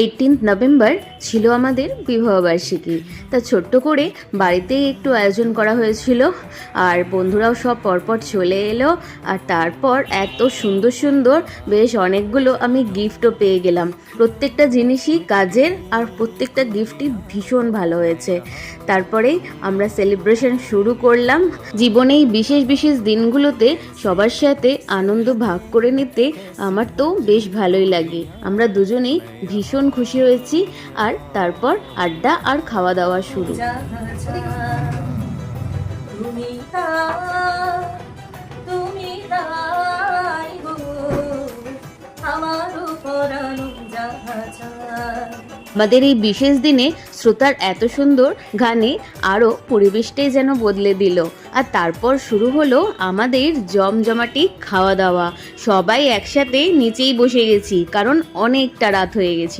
Eighteenth November ছিল আমাদের বিবাহবার্ষিকী। তা ছোট্ট করে বাড়িতেই একটু আয়োজন করা হয়েছিল, আর বন্ধুরাও সব পরপর চলে এলো, আর তারপর এত সুন্দর সুন্দর বেশ অনেকগুলো আমি গিফটও পেয়ে গেলাম। প্রত্যেকটা জিনিসই কাজের, আর প্রত্যেকটা গিফটই ভীষণ ভালো হয়েছে। তারপরেই আমরা সেলিব্রেশন শুরু করলাম। জীবনে এই বিশেষ বিশেষ দিনগুলোতে সবার সাথে আনন্দ ভাগ করে নিতে আমার তো বেশ ভালোই লাগে। আমরা দুজনেই ভীষণ খুশি হয়েছি। আর তারপর আড্ডা আর খাওয়া দাওয়া শুরু তুমি তুমি আমাদের এই বিশেষ দিনে শ্রোতার এত সুন্দর গানে আরও পরিবেশটাই যেন বদলে দিল। আর তারপর শুরু হলো আমাদের জমজমাটি খাওয়া দাওয়া সবাই একসাথে নিচেই বসে গেছি কারণ অনেকটা রাত হয়ে গেছি।